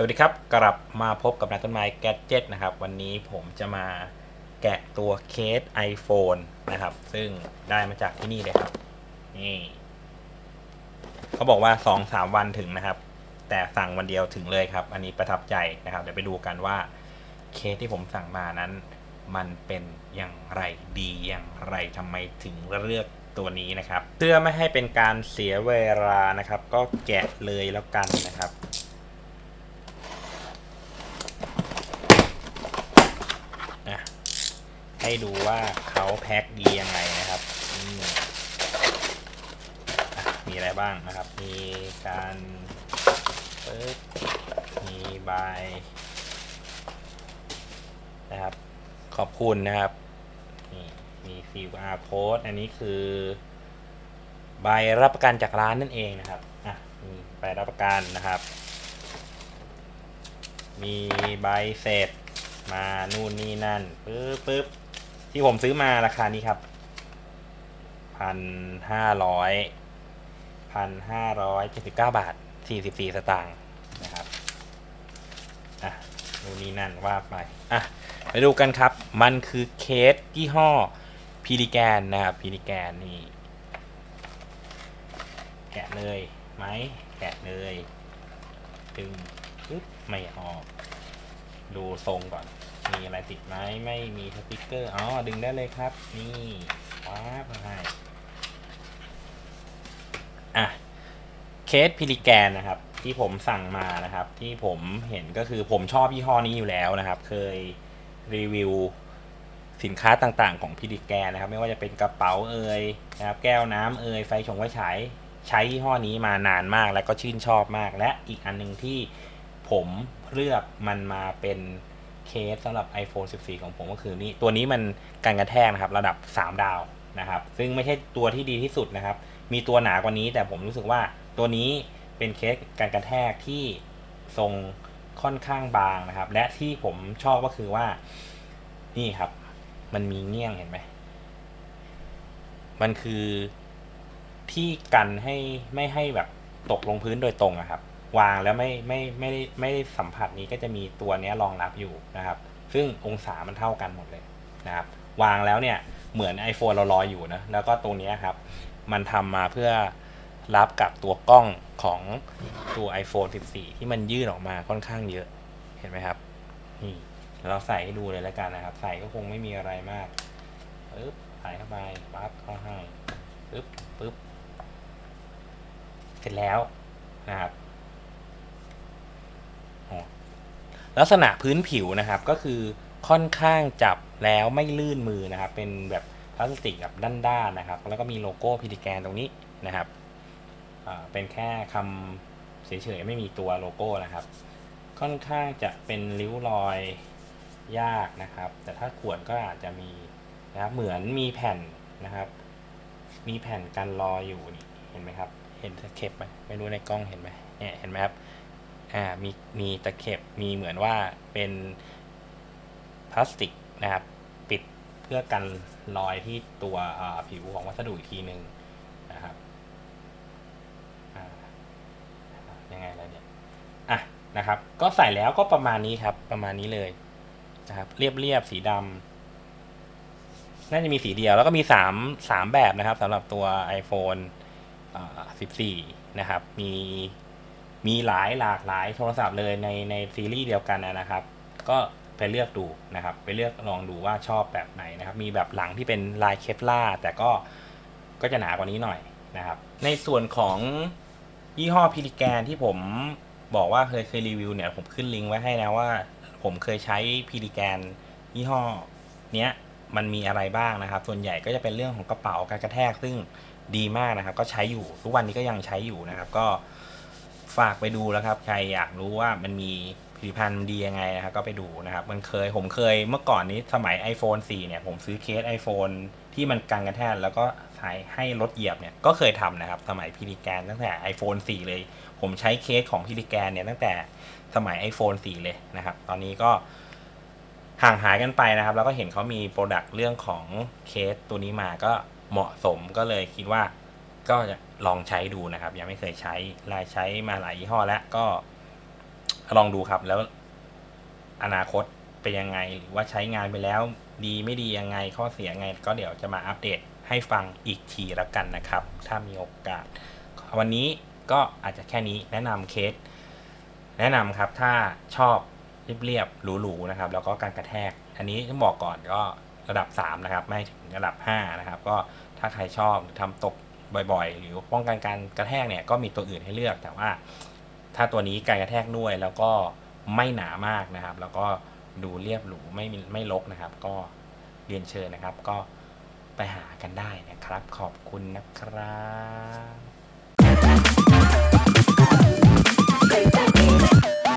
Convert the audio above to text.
สวัสดีครับ กลับมาพบกับนายต้นไม้แกจ e t นะครับ วันนี้ผมจะมาแกะตัวเคส iPhone นะครับ ซึ่งได้มาจากที่นี่เลยครับ นี่เขาบอกว่า 2-3 วันถึงนะครับ แต่สั่งวันเดียวถึงเลยครับ อันนี้ประทับใจนะครับ เดี๋ยวไปดูกันว่าเคสที่ผมสั่งมานั้น มันเป็นอย่างไรดีอย่างไรทำไมถึงเลือกตัวนี้นะครับเพื่อไม่ให้เป็นการเสียเวลานะครับ ก็แกะเลยแล้วกันนะครับ อะ ให้ดูว่าเขาแพ็คดียังไงนะครับมีอะไรบ้างนะครับ มีการมีใบนะครับ ขอบคุณนะครับ มี QR code อันนี้คือ ใบรับประกันจากร้านนั่นเองนะครับ อะ มีใบรับประกันนะครับ มีใบเสร็จมานู่นนี่นั่นปึ๊บปึ๊บ ที่ผมซื้อมาราคานี้ครับพันห้าร้อยพันห้าร้อยเจ็ดสิบเก้าบาทสี่สิบสี่สตางค์นะครับอะนู่นนี่นั่นว่าไปอะไปดูกันครับ มันคือเคสยี่ห้อพีดิแกนนะครับพีดิแกนนี่แกะเลยไหมแกะเลยดึงปึ๊บไม่ออก ดูทรงก่อน มีอะไรติดไหมไม่มีสติกเกอร์อ๋อดึงได้เลยครับ นี่ว้าบมาให้อะเคสพิลิแกนนะครับ ที่ผมสั่งมานะครับ ที่ผมเห็นก็คือผมชอบยี่ห้อนี้อยู่แล้วนะครับ เคยรีวิวสินค้าต่างๆ ของพิลิแกนนะครับ ไม่ว่าจะเป็นกระเป๋าเอ่ยนะครับ แก้วน้ำเอ่ยไฟชงไฟฉายใช้ยี่ห้อนี้มานานมากแล้วก็ชื่นชอบมาก และอีกอันหนึ่งที่ผมเลือกมันมาเป็น เคสสำหรับ iPhone 14 ของผมก็คือนี่ตัวนี้มันการกระแทกนะครับ ระดับ 3 ดาวนะครับ ซึ่งไม่ใช่ตัวที่ดีที่สุดนะครับ มีตัวหนากว่านี้แต่ผมรู้สึกว่าตัวนี้เป็นเคสการกระแทกที่ทรงค่อนข้างบางนะครับ และที่ผมชอบก็คือว่านี่ครับ มันมีเงี้ยงเห็นไหมมันคือที่กันให้ไม่ให้แบบตกลงพื้นโดยตรงอะครับ วางแล้วไม่ไม่ไม่ได้ไม่ได้สัมผัสนี้ก็จะมีตัวนี้รองรับอยู่นะครับ ซึ่งองศามันเท่ากันหมดเลยนะครับ วางแล้วเนี่ยเหมือน iPhone เราลอยอยู่นะแล้วก็ตัวนี้ครับ มันทำมาเพื่อรับกับตัวกล้องของตัว iPhone 14 ที่มันยื่นออกมาค่อนข้างเยอะ เห็นไหมครับ นี่เราใส่ให้ดูเลยแล้วกันนะครับ ใส่ก็คงไม่มีอะไรมากปึ๊บใส่เข้าไปปั๊บเข้าให้ปึ๊บปึ๊บเสร็จแล้วนะครับ ลักษณะพื้นผิวนะครับก็คือค่อนข้างจับแล้วไม่ลื่นมือนะครับ เป็นแบบพลาสติกแบบด้านๆนะครับ แล้วก็มีโลโก้พิธีแกนตรงนี้นะครับเป็นแค่คำเฉยๆไม่มีตัวโลโก้นะครับ ค่อนข้างจะเป็นริ้วรอยยากนะครับ แต่ถ้าขวดก็อาจจะมีนะครับเหมือนมีแผ่นนะครับ มีแผ่นกันรอยอยู่เห็นไหมครับ เห็นเข็บไหมไม่รู้ในกล้องเห็นไหมเนี่ยเห็นไหมครับ อ่ามีมีตะเข็บมีเหมือนว่าเป็นพลาสติกนะครับ ปิดเพื่อกันรอยที่ตัวผิวของวัสดุอีกทีหนึ่งนะครับยังไงแล่ะเนี่ยอะนะครับ ก็ใส่แล้วก็ประมาณนี้ครับ ประมาณนี้เลยนะครับ เรียบเรียบๆสีดำน่าจะมีสีเดียว แล้วก็มีสามสามแบบนะครับสำหรับตัว iPhone อ่า14 นะครับ มี มีหลายหลากหลายโทรศัพท์เลยในในซีรีส์เดียวกันนะครับ ก็ไปเลือกดูนะครับ ไปเลือกลองดูว่าชอบแบบไหนนะครับ มีแบบหลังที่เป็นลายเคปล่าแต่ก็ก็จะหนากว่านี้หน่อยนะครับ ในส่วนของยี่ห้อพิลิแกนที่ผมบอกว่าเคยเคยรีวิวเนี่ย ผมขึ้นลิงก์ไว้ให้นะว่า ผมเคยใช้พิลิแกนยี่ห้อเนี้ยมันมีอะไรบ้างนะครับ ส่วนใหญ่ก็จะเป็นเรื่องของกระเป๋าการกระแทกซึ่งดีมากนะครับ ก็ใช้อยู่ทุกวันนี้ก็ยังใช้อยู่นะครับ ก็ ฝากไปดูแล้วครับ ใครอยากรู้ว่ามันมีผลิตภัณฑ์ดียังไงนะครับก็ไปดูนะครับ มันเคยผมเคยเมื่อก่อนนี้สมัย iPhone 4 เนี่ย ผมซื้อเคส iPhone ที่มันกันกระแทกแล้วก็ใช้ให้รถเหยียบเนี่ยก็เคยทำนะครับ สมัยพิลิแกนตั้งแต่ iPhone 4 เลย ผมใช้เคสของพิลิแกนเนี่ยตั้งแต่สมัย iPhone 4 เลยนะครับ ตอนนี้ก็ห่างหายกันไปนะครับ แล้วก็เห็นเขามีโปรดักต์เรื่องของเคสตัวนี้มาก็เหมาะสมก็เลยคิดว่าก็จะ ลองใช้ดูนะครับ ยังไม่เคยใช้ลายใช้มาหลายยี่ห้อแล้วก็ลองดูครับ แล้วอนาคตเป็นยังไง หรือว่าใช้งานไปแล้วดีไม่ดียังไงข้อเสียไง ก็เดี๋ยวจะมาอัปเดตให้ฟังอีกทีแล้วกันนะครับ ถ้ามีโอกาส วันนี้ก็อาจจะแค่นี้แนะนำเคส แนะนำครับถ้าชอบเรียบๆหรูๆนะครับ แล้วก็การกระแทก อันนี้ต้องบอกก่อนก็ระดับ 3 นะครับ ไม่ถึงระดับ 5 นะครับ ก็ถ้าใครชอบหรือทำตก บ่อยๆ หรือป้องกันการกระแทกเนี่ยก็มีตัวอื่นให้เลือก แต่ว่าถ้าตัวนี้การกระแทกด้วยแล้วก็ไม่หนามากนะครับ แล้วก็ดูเรียบหรูไม่มีไม่ลกนะครับ ก็เรียนเชิญนะครับ ก็ไปหากันได้นะครับ ขอบคุณนะครับ